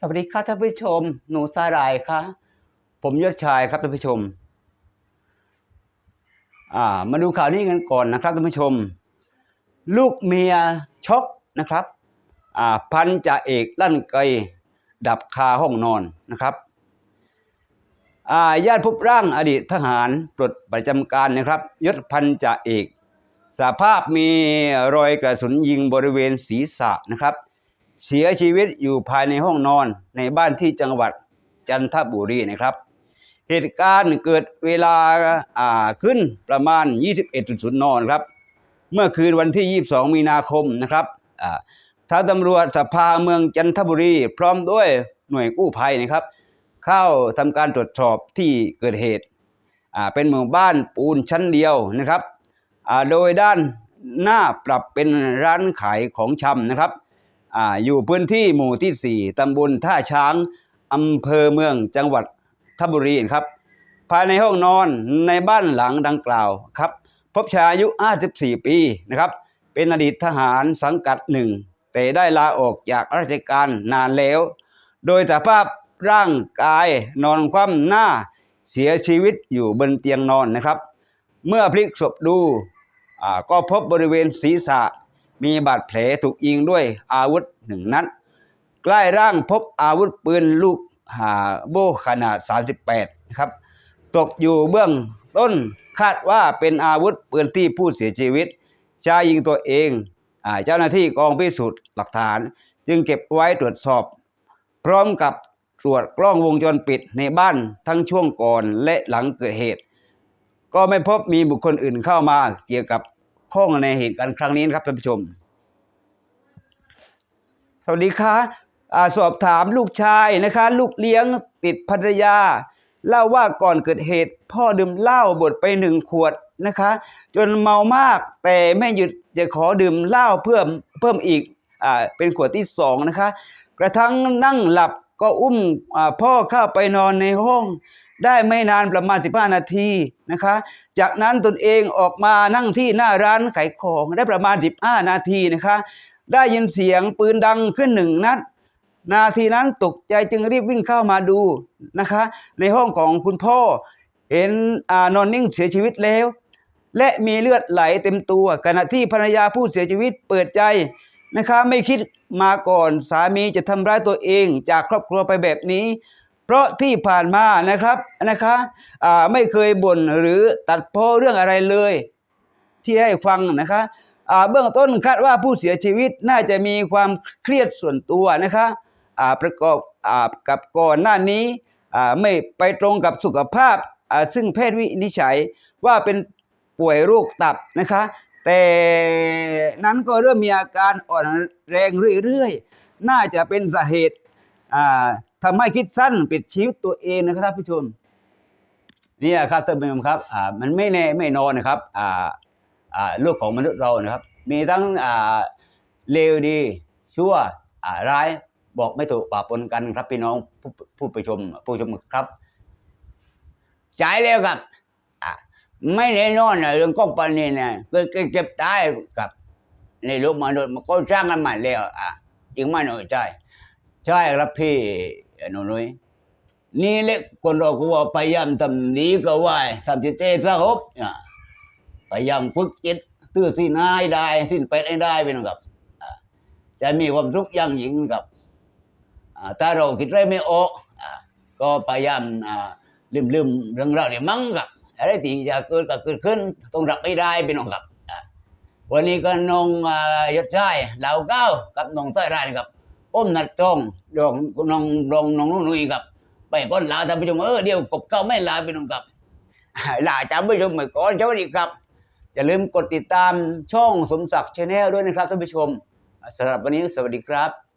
สวัสดีครับท่านผู้ชม หนูสาหรายครับผมยศชายครับท่านผู้ชม อ่า มาดูข่าวนี้กันก่อนนะครับท่านผู้ชม ลูกเมียช็อกนะครับ อ่า พันจ่าเอกลั่นไกดับคาห้องนอนนะครับ อ่า ญาติพบร่างอดีตทหารปลดประจำการนะครับยศพันจ่าเอกสภาพมีรอยกระสุนยิงบริเวณศีรษะนะครับ เสียชีวิตอยู่ภายในห้องนอนในบ้านที่จังหวัดจันทบุรีนะครับ เหตุการณ์เกิดเวลาอ่าขึ้นประมาณ 21.0นนครับ เมื่อคืนวันที่ 22 มีนาคมนะครับอ่าทางตำรวจสภาเมืองจันทบุรี พร้อมด้วยหน่วยกู้ภัยนะครับ เข้าทำการตรวจสอบที่เกิดเหตุอ่าเป็นหมู่บ้านปูนชั้นเดียวนะครับอ่าโดยด้านหน้าปรับเป็นร้านขายของชำนะครับ อยู่พื้นที่หมู่ที่ 4 ตำบลท่าช้างอำเภอเมืองจังหวัดทบุรีครับ ภายในห้องนอนในบ้านหลังดังกล่าวครับ พบชายอายุ 54 ปีนะครับ เป็นอดีตทหารสังกัดหนึ่ง แต่ได้ลาออกจากราชการนานแล้ว โดยสภาพร่างกายนอนคว่ำหน้าเสียชีวิตอยู่บนเตียงนอนนะครับ เมื่อพลิกศพดูก็พบบริเวณศีรษะ มีบาดแผลถูกยิงด้วยอาวุธหนึ่งนัดใกล้ร่างพบอาวุธปืนลูกหาโบขนาด 38นะครับตกอยู่เบื้องต้นคาดว่าเป็นอาวุธปืนที่ผู้เสียชีวิตใช้ยิงตัวเองอเจ้าหน้าที่กองพิสูจน์หลักฐาน จึงเก็บไว้ตรวจสอบ พร้อมกับตรวจกล้องวงจรปิดในบ้านทั้งช่วงก่อนและหลังเกิดเหตุ ก็ไม่พบมีบุคคลอื่นเข้ามาเกี่ยวกับ ข้องในเหตุการณ์ครั้งนี้นะครับท่านผู้ชม สวัสดีค่ะอ่าสอบถามลูกชายนะคะ ลูกเลี้ยงติดภรรยา เล่าว่าก่อนเกิดเหตุ พ่อดื่มเหล้าบดไปหนึ่งขวดนะคะ จนเมามากแต่ไม่หยุดจะขอดื่มเหล้าเพิ่มเพิ่มอีกอ่าเป็นขวดที่สองนะคะ กระทั่งนั่งหลับก็อุ้มพ่อเข้าไปนอนในห้อง ได้ไม่นานประมาณ 15 นาทีนะคะ จากนั้นตนเองออกมานั่งที่หน้าร้านขายของได้ประมาณ 15 นาทีนะคะ ได้ยินเสียงปืนดังขึ้นหนึ่งนัด นาทีนั้นตกใจจึงรีบวิ่งเข้ามาดูนะคะ ในห้องของคุณพ่อ เห็นอนอนนิ่งเสียชีวิตแล้ว และมีเลือดไหลเต็มตัวขณะที่ภรรยาผู้เสียชีวิตเปิดใจนะคะ ไม่คิดมาก่อนสามีจะทำร้ายตัวเองจากครอบครัวไปแบบนี้ เพราะที่ผ่านมานะครับนะคะไม่เคยบ่นหรือตัดพ้อเรื่องอะไรเลย ที่ให้ฟังนะคะเบื้องต้นคาดว่าผู้เสียชีวิตน่าจะมีความเครียดส่วนตัวนะคะประกอบอกับก่อนหน้านี้ไม่ไปตรงกับสุขภาพ ซึ่งแพทย์วินิจฉัยว่าเป็นป่วยโรคตับนะคะ แต่นั้นก็เริ่มมีอาการอ่อนแรงเรื่อยๆ น่าจะเป็นสาเหตุ อ่าทำให้คิดสั้นปิดชีวิตตัวเองนะครับท่านผู้ชมเนี่ยครับท่านผู้ชมครับอ่ามันไม่แน่ไม่นอนนะครับอ่าอ่าโลกของมนุษย์เรานะครับ มีทั้งอ่าเลวดี ชั่วอ่าร้ายบอกไม่ถูกปะปนกันครับพี่น้องผู้ผู้ไปชมผู้ชมครับจ่ายแล้วครับอ่าไม่แน่นอนนะเรื่องกองปันนี่นะเกิดเก็บตายกับในโลกมนุษย์มันก็สร้างกันใหมาแล้วอะจริงไหมหนูใช่ใช่ครับพี่ นูนุ้ยนี่เล็กคนเราก็ว่าพยายามทำดีก็ไหวทำจิตใจสงบอะพยายามฝึกจิตตื้อสิ้นให้ได้ สิ้นเป็ดให้ได้ไปนะครับจะมีความสุขอย่งยิ่งครับถ้าเราคิดอะไรไม่ออกก็พยายามลืมลืมเรื่องราวเนี่ยมั้งครับอะไรที่จะเกิดก็เกิดขึ้นต้องรับให้ได้ไปน้องครับวันนี้ก็น้องยศชายเหล่าเก้ากับน้องสายรานครับ อ้มนัดจองดองน้องดองน้องนุ่ยครับ ไปก้อนลาท่านผู้ชมเออเดี๋ยวกบเก้าไม่ลาไปน้องครับลาจ้าผู้ชมไปก่อนสวัสดีครับ อย่าลืมกดติดตามช่องสมศักดิ์ชาแนลด้วยนะครับท่านผู้ชมสำหรับวันนี้สวัสดีครับ